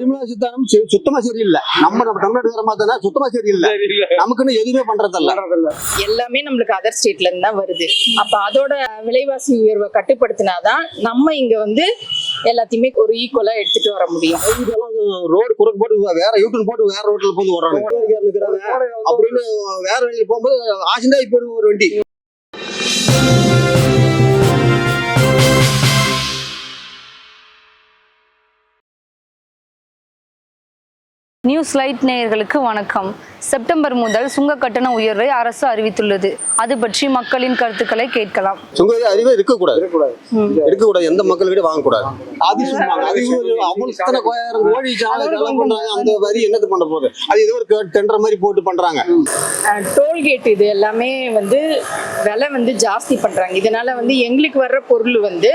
நிர்மலா சீதாராமன் சரி- சுத்தமா சரியில்லை. நம்ம நம்ம தமிழ்நாட்டுக்கார பார்த்தா சுத்தமா சரியில்லை. நமக்குன்னு எதுவுமே பண்றதில்ல. எல்லாமே நம்மளுக்கு அதர் ஸ்டேட்ல இருந்து தான் வருது. அப்ப அதோட விலைவாசி உயர்வை கட்டுப்படுத்தினாதான் நம்ம இங்க வந்து எல்லாத்தையுமே ஒரு ஈக்குவலா எடுத்துட்டு வர முடியும். ரோடு குறுக்கு போட்டு வேற யூட்டன் போட்டு வேற ரோட்ல போந்து வர்றாங்க அப்படின்னு வேற வழியில போகும்போது ஆசிண்டா இப்ப ஒரு வண்டி. நியூஸ் லைட் நேயர்களுக்கு வணக்கம். செப்டம்பர் முதல் சுங்க கட்டண உயர்வை அரசு அறிவித்துள்ளது. அது பற்றி மக்களின் கருத்துக்களை கேட்கலாம். சுங்கவரி அறிவே இருக்கக்கூடாது. இருக்கக்கூடாது. எந்த மக்கள் கிட்ட வாங்கக்கூடாது அந்த வரி என்னது பண்ண போகுது? அது ஏதோ ஒரு டெண்டர் மாதிரி போட்டு பண்றாங்க. டோல்கேட் இது எல்லாமே வந்து விலை வந்து ஜாஸ்தி பண்றாங்க. இதனால வந்து எங்களுக்கு வர்ற பொருள் வந்து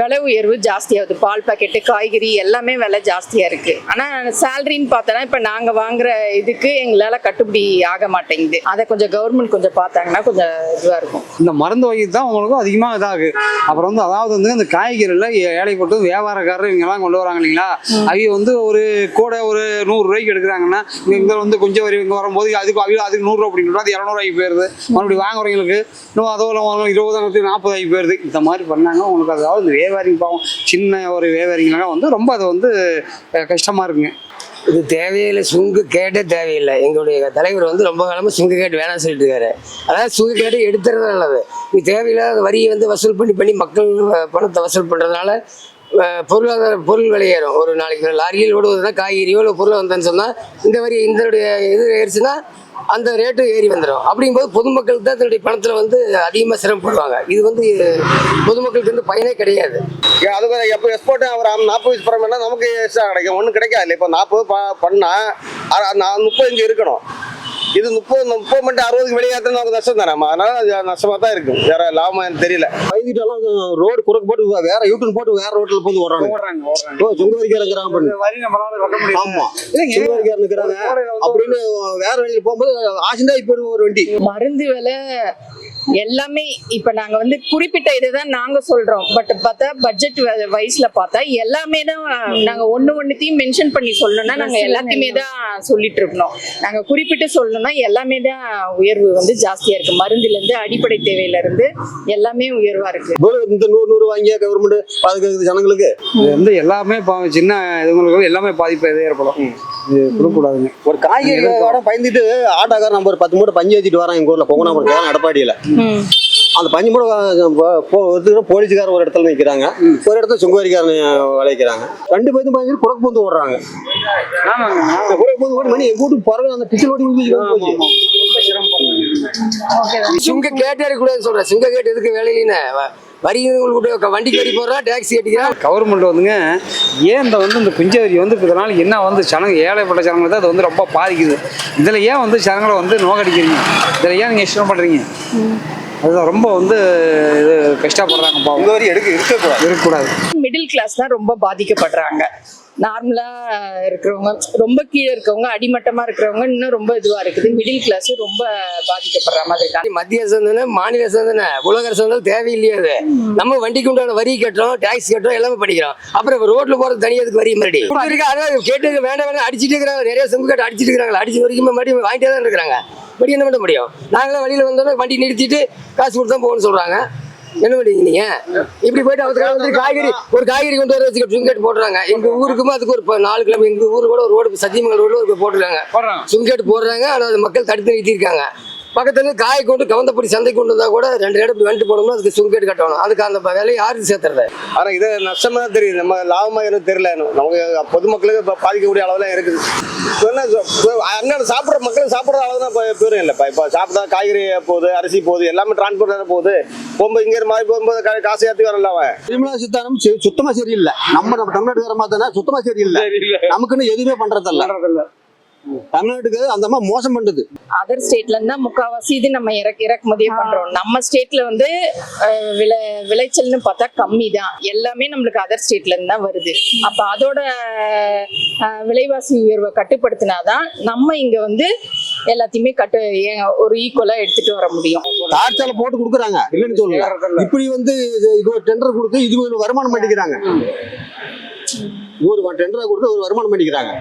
விலை உயர்வு ஜாஸ்தியாகுது. பால் பாக்கெட்டு காய்கறி எல்லாமே விலை ஜாஸ்தியா இருக்கு. ஆனா சேலரின்னு பார்த்தோன்னா இப்ப நாங்க வாங்குற இதுக்கு எங்களால கட்டுப்படி ஆக மாட்டேங்குது. அதை கொஞ்சம் கவர்மெண்ட் கொஞ்சம் பார்த்தாங்கன்னா கொஞ்சம் இதுவா இருக்கும். இந்த மருந்து வகை தான் உங்களுக்கும் அதிகமாக இதாகு அப்புறம் வந்து அதாவது வந்து இந்த காய்கறியில் ஏழைப்பட்டு வியாபாரக்காரர் இவங்கெல்லாம் கொண்டு வராங்க இல்லைங்களா? அவங்க வந்து ஒரு கூட ஒரு நூறு ரூபாய்க்கு எடுக்கிறாங்கன்னா இங்கே வந்து கொஞ்சம் வரி இங்கே வரும்போது அதுக்கு அவங்க அதுக்கு நூறுரூவா பிடிக்கணும் அது இரநூறுவாய்க்கு போயிருது. மறுபடியும் வாங்குறவங்களுக்கு இன்னும் அதோ இருபதாயிரத்தி நாற்பதாயிரம் போயிருது. இந்த மாதிரி பண்ணாங்க உங்களுக்கு அதாவது இந்த வியாபாரிங்க பாவம் சின்ன ஒரு வியாபாரிங்களாம் வந்து ரொம்ப அது வந்து அஹ், கஷ்டமா இருக்குங்க. இது தேவையில்லை சுங்கு கேட்டே தேவையில்லை. எங்களுடைய தலைவர் வந்து ரொம்ப காலமாக சுங்கு கேட்டு வேணாம் சொல்லிட்டு இருக்காரு அதாவது சுங்கு கேட்டு எடுத்துறது நல்லது. இது தேவையில்லாத வரியை வந்து வசூல் பண்ணி பண்ணி மக்கள் பணத்தை வசூல் பண்ணுறதுனால பொருளாதார பொருள் விலையேறும் ஒரு நாளைக்கு லாரியில் ஓடுவதுனா காய்கறியோ இல்லை பொருள் வந்தேன்னு சொன்னால் இந்த வரி இதனுடைய இது ஏறிச்சுன்னா அந்த ரேட்டு ஏறி வந்துடும் அப்படிங்கும்போது பொதுமக்களுக்கு தான் தன்னுடைய பணத்தில் வந்து அதிகமாக சிரமப்படுவாங்க இது வந்து பொதுமக்களுக்கு வந்து பயனே கிடையாது. அது எப்போ எக்ஸ்போர்ட் ஒரு நாற்பது வயசு பரவாயில்ல நமக்கு எக்ஸ்ட்ரா கிடைக்கும். ஒன்றும் கிடைக்காது இப்போ நாற்பது பண்ணால் முப்பது இங்கே இருக்கணும். இது முப்பது முப்பது மட்டும் அறுபதுக்கு வெளியாகிறது நமக்கு நஷ்டம் தானே? அதனால அது நஷ்டமா தான் இருக்கும் வேற லாபம் எனக்கு தெரியல. பயந்துட்டாலும் ரோடு குறுக்கு போட்டு வேற யூட்டன் போட்டு வேற ரோட்ல போந்து வர்றாங்க ஓ சுங்கவரிக்காரங்கிறாங்க பண்ணு வரி நம்மளால கட்ட ஆமா. சுங்கவரிக்காரன் இருக்கிறாங்க. அப்படின்னு வேற வழியில போகும்போது ஆசிண்டா இப்ப ஒரு வண்டி. மருந்து விலை எல்லாமே இப்ப நாங்க வந்து குறிப்பிட்ட இதுதான் நாங்க சொல்றோம். பட் பார்த்தா பட்ஜெட் வைஸ்ல பார்த்தா எல்லாமே தான் நாங்க ஒண்ணு ஒண்ணுத்தையும் மென்ஷன் பண்ணி சொல்லணும்னா நாங்க எல்லாத்தையுமே தான் சொல்லிட்டு இருக்கணும் நாங்க குறிப்பிட்டு சொல்லணும்னா எல்லாமே தான் உயர்வு வந்து ஜாஸ்தியா இருக்கு. மருந்துல இருந்து அடிப்படை தேவையில இருந்து எல்லாமே உயர்வா இருக்கு. இந்த நூறு நூறு வாங்கிய கவர்மெண்ட் பாதுகாக்குது ஜனங்களுக்கு? இது வந்து எல்லாமே சின்ன இதுங்களுக்கு எல்லாமே பாதிப்பு எது ஏற்படும் இது கொடுக்கக்கூடாதுங்க. ஒரு காய்கறி பயந்துட்டு ஆட்டோக்காரன் நம்ம ஒரு பத்து மூட்டை பஞ்சு ஏற்றிட்டு வரான் எங்க ஊர்ல. பொங்கனாபுரம் எடப்பாடியில அந்த பஞ்சு மூட்டை போ- போ- ஒருத்தர் போலீஸ்காரர் ஒரு இடத்துல நிற்கிறாங்க ஒரு இடத்துல சுங்கவரிக்காரன் விளைக்கிறாங்க ரெண்டு பேரும் பயந்து புறக்கு பூந்து ஓடுறாங்க. புறக்கு பூந்து ஓடி மணி எங்க வீட்டுக்கு பிறகு அந்த பிச்சல் ஓடி ஊதிச்சு சுங்க கேட்டே இருக்கக்கூடாதுன்னு சொல்றேன். சுங்க கேட்டு எதுக்கு வேலையிலேன்னு? வரி உங்களுக்கு வண்டிக்கு வரி போடுறா டாக்ஸி கட்டிக்கிறான் கவர்மெண்ட் வந்துங்க ஏன் இந்த வந்து இந்த குஞ்ச வரி வந்து இதனால என்ன வந்து ஜனங்க ஏழைப்பட்ட ஜனங்களை தான் அது வந்து ரொம்ப பாதிக்குது. இதில் ஏன் வந்து ஜனங்களை வந்து நோக்கடிக்கிறீங்க? இதில் ஏன் நீங்கள் இஷ்டம் பண்ணுறீங்க அதுதான் ரொம்ப வந்து இது கஷ்டப்படுறாங்க பாவம் சுங்கவரி எடுக்க இருக்கக்கூடாது இருக்கக்கூடாது. மிடில் கிளாஸ் தான் ரொம்ப பாதிக்கப்படுறாங்க. நார்மலா இருக்கிறவங்க ரொம்ப கீழே இருக்கவங்க அடிமட்டமா இருக்கிறவங்க இன்னும் ரொம்ப இதுவா இருக்குது. மிடில் கிளாஸ் ரொம்ப பாதிக்கப்படுற மாதிரி இருக்காங்க மத்திய அரசு தானே மாநில அரசு தானே உலக அரசு வந்தாலும் தேவையில்லையே அது. நம்ம வண்டிக்கு உண்டான வரி கட்டுறோம் டாக்ஸ் கட்டுறோம் எல்லாமே பண்ணிக்கிறோம் அப்புறம் ரோட்ல போறது தனியாதுக்கு வரி மறுபடி? கேட்டு வேண்டாம் வேண்டாம் அடிச்சிட்டு இருக்கிறாங்க. நிறைய சுங்கு கட்டு அடிச்சிட்டு இருக்காங்க அடிச்சு வரைக்கும் மறுபடியும் வாங்கிட்டே தான் இருக்கிறாங்க. படி என்ன பண்ண முடியும்? நாங்களே வழியில வந்தோம்னா வண்டி நிறுத்திட்டு காசு கொடுத்து போகணும்னு சொல்றாங்க. என்ன பண்ணுவீங்க நீங்க? இப்படி போயிட்டு அவத்துக்காக வந்து காய்கறி ஒரு காய்கறி கொண்டு வர வச்சுக்க சுங்கேட் போடுறாங்க. எங்க ஊருக்குமே அதுக்கு ஒரு நாலு கிலோமீட்டர் எங்க ஊரு கூட ஒரு ரோடு சத்தியமங்கல் ரோடு ஒரு போட்டுருக்காங்க. சுங்கேட் போடுறாங்க ஆனால் அது மக்கள் தடுத்து நிறுத்தியிருக்காங்க. பக்கத்துல காய் கொண்டு கவந்தப்படி சந்தைக்கு கொண்டு வந்தா கூட ரெண்டு இடம் வந்துட்டு போனோம்னா அதுக்கு சுங்கேட் கட்டணும். அதுக்கு அந்த விலையை யாருக்கு சேர்த்துறது? ஆனா இது நஷ்டமா தான் தெரியுது. நம்ம லாபமா எனக்கு தெரியல. நமக்கு பொதுமக்களுக்கு பாதிக்கக்கூடிய அளவுல இருக்குது. அன்றாட சாப்பிட்ற மக்கள் சாப்பிட்ற அளவு தான் பேரும் இல்லைப்பா இப்போ சாப்பிட்டா காய்கறி போகுது அரிசி போகுது எல்லாமே டிரான்ஸ்போர்ட் போகுது. போகும்போது இங்கே மாதிரி போகும்போது காசு ஏற்றி வரல அவன். நிர்மலா சீதாராமன் சரி- சுத்தமா சரியில்லை. நம்ம நம்ம தமிழ்நாட்டுக்கார பார்த்தா சுத்தமா சரியில்லை. நமக்குன்னு எதுவுமே பண்றதில்ல. தமிழ்நாட்டுக்கு அந்த அம்மா மோசம் பண்ணுது அதர் ஸ்டேட்ல இருந்தா முக்காவாசி இது நம்ம இறக்கு இறக்குமதியே பண்றோம். நம்ம ஸ்டேட்ல வந்து விளை விளைச்சல்னு பார்த்தா கம்மி தான். எல்லாமே நம்மளுக்கு அதர் ஸ்டேட்ல இருந்து தான் வருது. அப்ப அதோட விலைவாசி உயர்வை கட்டுப்படுத்தினாதான் நம்ம இங்க வந்து எல்லாத்தையுமே கட்டு ஒரு ஈக்குவலா எடுத்துட்டு வர முடியும். தார்ச்சால போட்டு கொடுக்குறாங்க. இல்லைன்னு சொல்லல. இப்படி வந்து இது இது ஒரு டெண்டர் கொடுத்து இது ஒரு வருமானம் பண்ணிக்கிறாங்க. ஒரு டெண்டரா கொடுத்து ஒரு வருமானம் பண்ணிக்கிறாங்க.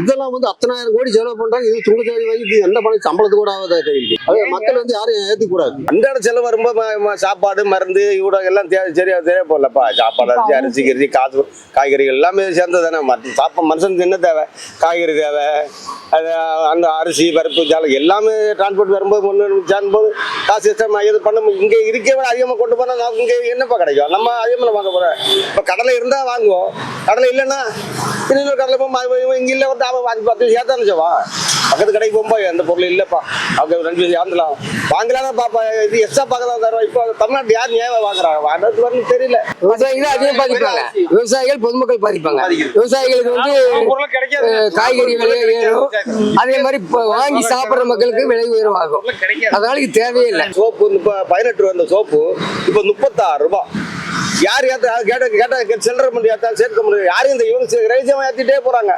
இதெல்லாம் வந்து அத்தனாயிரம் கோடி செலவு பண்றாங்க. இது சுங்கச்சாவடி வாங்கி இது என்ன பண்ணி சம்பளத்துக்கு கூட ஆகாத தெரியுது. அது மக்கள் வந்து யாரும் ஏத்துக்க கூடாது அன்றாட செலவு வரும்போது சாப்பாடு மருந்து இவ்வளோ எல்லாம் சரியா தெரிய போடலப்பா சாப்பாடு அரிசி அரிசி கிரிசி காசு காய்கறிகள் எல்லாமே சேர்ந்து தானே. மற்ற சாப்பா மனுஷனுக்கு என்ன தேவை? காய்கறி தேவை அது அந்த அரிசி பருப்பு ஜாலம் எல்லாமே டிரான்ஸ்போர்ட் வரும்போது ஒன்று சேரும்போது காசு எக்ஸ்ட்ரா இது பண்ண முடியும். இங்கே இருக்கே விட அதிகமாக கொண்டு போனால் நமக்கு இங்கே என்னப்பா கிடைக்கும்? நம்ம அதிகமாக வாங்க போகிறோம் இப்போ கடலை இருந்தால் வாங்குவோம். கடலை இல்லைன்னா இன்னொரு கடலை போகும்போது இங்கே இல்லை வந்து அவன் வாங்கி பார்த்து ஏத்தான்னு வா பக்கத்து கடைக்கு போகும்போது எந்த பொருள் இல்லைப்பா அவங்க ரெண்டு ஏந்தலாம் வாங்கலாம் பாப்பா இது எக்ஸ்ட்ரா பார்க்கலாம் தரோம் இப்போ தமிழ்நாட்டு யார் நியாயம் வாங்குறாங்க வாங்கிறது வரணும் தெரியல விவசாயிகள் அதிகம் பாதிப்பாங்க விவசாயிகள் பொதுமக்கள் பாதிப்பாங்க விவசாயிகளுக்கு வந்து காய்கறி விலை ஏறும் அதே மாதிரி வாங்கி சாப்பிடுற மக்களுக்கு விலை உயர்வாகும் அதனால இது தேவையே இல்லை சோப்பு பதினெட்டு ரூபா இந்த சோப்பு இப்போ முப்பத்தாறு ரூபாய் யார் ஏற்ற கேட்ட கேட்டால் செல்ற மண்டி ஏற்றாலும் சேர்க்க முடியாது. யாரும் இந்த இவங்க ரைஜமாக ஏற்றிட்டே போகிறாங்க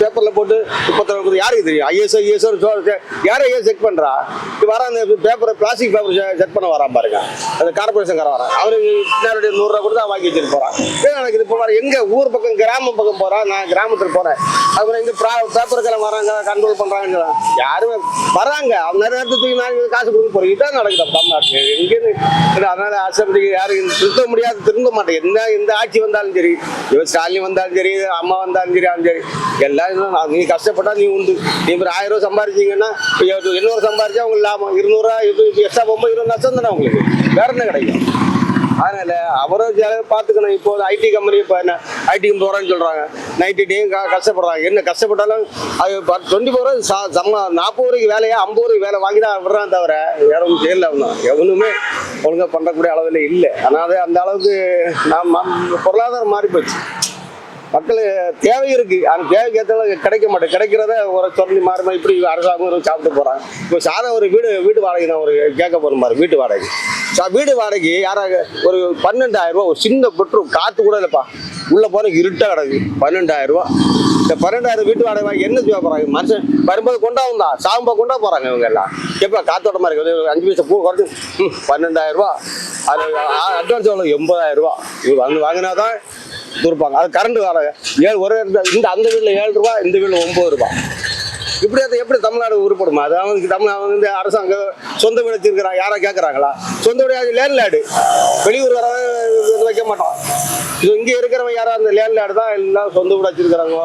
பேப்பரில் போட்டு முப்பத்தி யாருக்கு தெரியும்? ஐஎஸ்ஓ ஐஎஸ்ஓ யாரும் ஐஎஸ் செக் பண்ணுறா இப்போ வர அந்த பேப்பரை பிளாஸ்டிக் பேப்பர் செக் பண்ண வரான் பாருங்க. அந்த கார்பரேஷன்கார வரான். அவருக்கு நேரடி நூறுரூவா கொடுத்து அவன் வாங்கி வச்சுட்டு போகிறான் எனக்கு இப்போ வர எங்கே ஊர் பக்கம் கிராமம் பக்கம் போகிறான் நான் கிராமத்தில் போகிறேன் அப்புறம் இங்கே பேப்பருக்கெல்லாம் வராங்க கண்ட்ரோல் பண்ணுறாங்க யாருமே வராங்க. அவங்க நிறைய நேரத்துக்கு தூக்கி நான் காசு கொடுக்க போகிறீங்க தான் நடக்குது. தமிழ்நாட்டில் எங்கேன்னு அதனால் அசம்பிளிக்கு அசம்பிளி யாரும் திருத்த முடியாது திருந்த மாட்டேன். என்ன எந்த ஆட்சி வந்தாலும் சரி இவர் ஸ்டாலின் வந்தாலும் சரி அம்மா வந்தாலும் சரி ஆளும் சரி. எல்லாம் நீ கஷ்டப்பட்டா நீ உண்டு. நீ ஒரு ஆயிரம் ரூபா சம்பாரிச்சிங்கன்னா இப்போ எண்ணூறு சம்பாரிச்சா உங்களுக்கு லாபம். இருநூறுவா இது எக்ஸ்ட்ரா போகும்போது இருபது நஷ்டம் தானே உங்களுக்கு? வேற என்ன கிடைக்கும்? அதனால அவரும் சில பார்த்துக்கணும். இப்போ ஐடி கம்பெனி இப்போ என்ன ஐடி போகிறேன்னு சொல்கிறாங்க நைட்டு டேயும் கஷ்டப்படுறாங்க. என்ன கஷ்டப்பட்டாலும் அது டுவெண்ட்டி ஃபோர் ஹவர்ஸ் சம்ம நாற்பது ரூபாய்க்கு வேலையா ஐம்பது ரூபாய்க்கு வேலை வாங்கி தான் விடுறான் தவிர வேற ஒன்றும் தெரியல அவனா. எவனுமே ஒழுங்காக பண்ணக்கூடிய அளவில் இல்லை. அதனால அந்த அளவுக்கு நாம் பொருளாதாரம் மாறி போச்சு. மக்கள் தேவை இருக்கு. அந்த தேவைக்கு ஏற்ற கிடைக்க மாட்டேன் கிடைக்கிறத ஒரு சொல்லி மாறி இப்படி அரசாங்கம் சாப்பிட்டு போறாங்க. இப்போ சாதா ஒரு வீடு வீட்டு வாடகை நான் ஒரு கேட்க போற மாதிரி வீட்டு வாடகை. வீடு வாடகைக்கு யாராக ஒரு பன்னெண்டாயிரம் ரூபாய் ஒரு சின்ன பெட்ரூம் காத்து கூட இல்லைப்பா. உள்ள போன இருட்டா கிடக்கு. பன்னெண்டாயிரம் ரூபா. இந்த பன்னெண்டாயிரம் வீட்டு வாடகை வாங்கி என்ன செய்ய போறாங்க? மனுஷன் வரும்போது கொண்டா வந்தா சாம்பா கொண்டா போறாங்க இவங்க எல்லாம். எப்போ காத்தோட்டமா இருக்கு. ஒரு அஞ்சு பைசா பூ குறைச்சு ம், பன்னெண்டாயிரம் ரூபா. அது அட்வான்ஸ் எவ்வளோ எண்பதாயிரம் ரூபா. இது வந்து வாங்கினா தான் கொடுப்பாங்க அது கரண்ட் வாடகை. ஏழு ஒரு இந்த அந்த வீட்டில் ஏழு ரூபா இந்த வீட்டில் ஒம்பது ரூபா. இப்படி அது எப்படி தமிழ்நாடு உருப்படுமா? அது அவனுக்கு தமிழ் அவங்க வந்து அரசாங்கம் சொந்த வீடு வச்சிருக்கிறாங்க யாரா கேட்குறாங்களா சொந்த வீடு அது லேண்ட்லேடு வெளியூர் வர வைக்க மாட்டான். இது இங்கே இருக்கிறவங்க யாரா அந்த லேண்ட்லேடு தான் எல்லாம் சொந்த வீடு வச்சிருக்கிறாங்க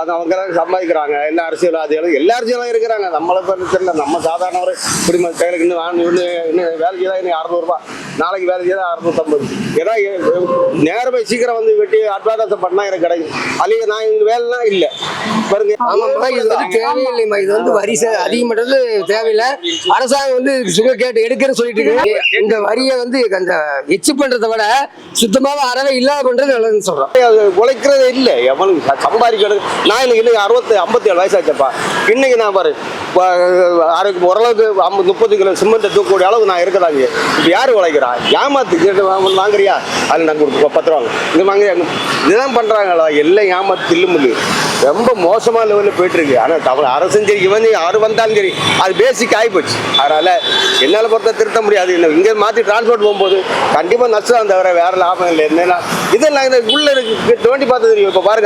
அது அவங்க சம்பாதிக்கிறாங்க. எல்லா அரசியல்வாதிகளும் எல்லா அரசியலும் இருக்கிறாங்க. நம்மளை தெரியல நம்ம சாதாரண ஒரு குடிம கையிலுக்கு இன்னும் வாங்க இன்னும் இன்னும் வேலை இன்னும் அறநூறுபா. நாளைக்கு வேலை செய்தால் அறுநூத்தம்பது. ஏன்னா நேரமே சீக்கிரம் வந்து வெட்டி அட்வான்ஸ் பண்ணா எனக்கு கிடைக்கும். அல்லையே நான் இங்க வேலைலாம் இல்லை. பாருங்க. ஆமாம்மா இது வந்து தேவையில்லைம்மா. இது வந்து வரி அதிகமானது தேவையில்லை. அரசாங்கம் வந்து சுகர் கேட்டு எடுக்கிறேன்னு சொல்லிட்டு இருக்கு. இந்த வரியை வந்து அந்த எச்சு பண்றதை விட சுத்தமாக அறவே இல்லாத பண்றது நல்லதுன்னு அது உழைக்கிறதே இல்லை. எவனுக்கு சம்பாதிக்கிறது. நான் எனக்கு இன்னைக்கு அறுபத்தி ஐம்பத்தி ஏழு வயசாச்சப்பா இன்னைக்கு நான் பாரு ஓரளவுக்கு ஐம்பது முப்பது கிலோ சிமெண்ட்டை தூக்கக்கூடிய அளவு நான் இருக்கதாங்க. இப்போ யார் உழைக்கிறா? ஏமாத்து கேட்டு வாங்குறியா? அது நாங்க கொடுத்து பத்து ரூபா இது வாங்குறியா இதுதான் பண்றாங்களா? எல்லாம் ஏமாத்து தில்லுமுல்லு ரொம்ப மோசமான லெவலில் போயிட்டு இருக்கு ஆனால் தமிழ் அரசும் சரி இவன் யார் வந்தாலும் சரி அது பேசிக் ஆகிப்போச்சு அதனால என்னால் பொறுத்த திருத்த முடியாது. இல்லை இங்கே மாற்றி டிரான்ஸ்போர்ட் போகும்போது கண்டிப்பாக நஷ்டம் தவிர வேற லாபம் இல்லை. என்னன்னா இதெல்லாம் உள்ள இருக்கு தோண்டி பார்த்தது இப்போ பாருங்க